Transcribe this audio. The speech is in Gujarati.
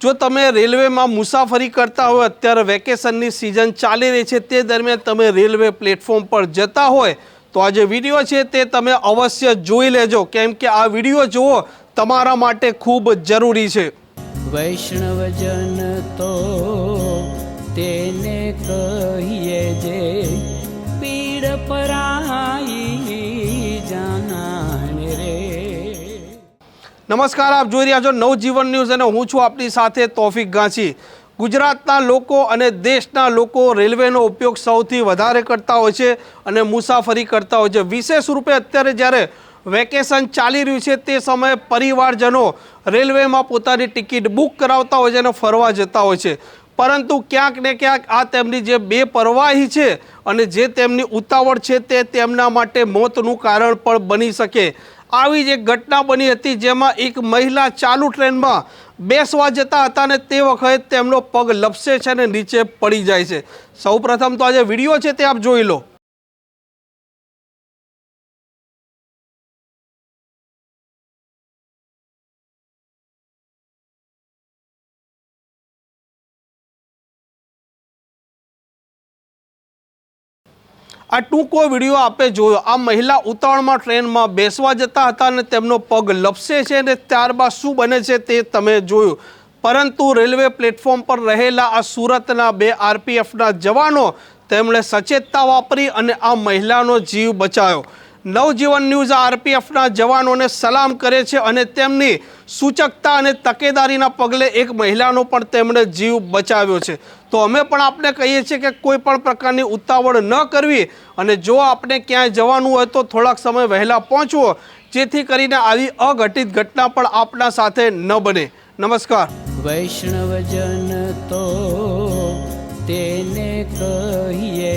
જો તમે રેલવેમાં મુસાફરી કરતા હોય, અત્યારે વેકેશનની સિઝન ચાલી રહી છે, તે દરમિયાન તમે રેલવે પ્લેટફોર્મ પર જતા હોય, તો આ જે વીડિયો છે તે તમે અવશ્ય જોઈ લેજો. કેમ કે આ વીડિયો જુઓ, તમારા માટે ખૂબ જરૂરી છે. વૈષ્ણવજન તો તેને કહીએ જે નમસ્કાર, આપ જોઈ રહ્યા છો નવજીવન ન્યૂઝ અને હું છું આપની સાથે તોફિક ગાંચી. ગુજરાતના લોકો અને દેશના લોકો રેલવેનો ઉપયોગ સૌથી વધારે કરતા હોય છે અને મુસાફરી કરતા હોય છે. વિશેષ રૂપે અત્યારે જ્યારે વેકેશન ચાલી રહ્યું છે તે સમયે પરિવારજનો રેલવેમાં પોતાની ટિકિટ બુક કરાવતા હોય છે અને ફરવા જતા હોય છે. પરંતુ ક્યાંક ને ક્યાંક આ તેમની જે બેપરવાહી છે અને જે તેમની ઉતાવળ છે તે તેમના માટે મોતનું કારણ પણ બની શકે. આવી જ એક ઘટના બની હતી જેમાં એક મહિલા ચાલુ ટ્રેનમાં બેસવા જતા હતા અને તે વખતે તેમનો પગ લપસે છે અને નીચે પડી જાય છે. સૌપ્રથમ તો આ જે વીડિયો છે તે આપ જોઈ લો. આ ટૂંકો વીડિયો આપે જોયો. આ મહિલા ઉતાવળમાં ટ્રેનમાં બેસવા જતા હતા અને તેમનો પગ લપસે છે અને ત્યારબાદ શું બને છે તે તમે જોયું. પરંતુ રેલવે પ્લેટફોર્મ પર રહેલા આ સુરતના બે આરપીએફના જવાનો તેમણે સચેતતા વાપરી અને આ મહિલાનો જીવ બચાવ્યો નવજીવન ન્યૂઝ આરપીએફના જવાનોને સલામ કરે છે અને તેમની સૂચકતા અને તકેદારીના પગલે એક મહિલાનો પણ તેમણે જીવ બચાવ્યો છે. તો અમે પણ આપને કહીએ છીએ કે કોઈ પણ પ્રકારની ઉતાવળ ન કરવી અને જો આપણે ક્યાંય જવાનું હોય તો થોડાક સમય વહેલા પહોંચવો, જેથી કરીને આવી અઘટિત ઘટના પણ આપના સાથે ન બને. નમસ્કાર. વૈષ્ણવજન તો તેને કહીએ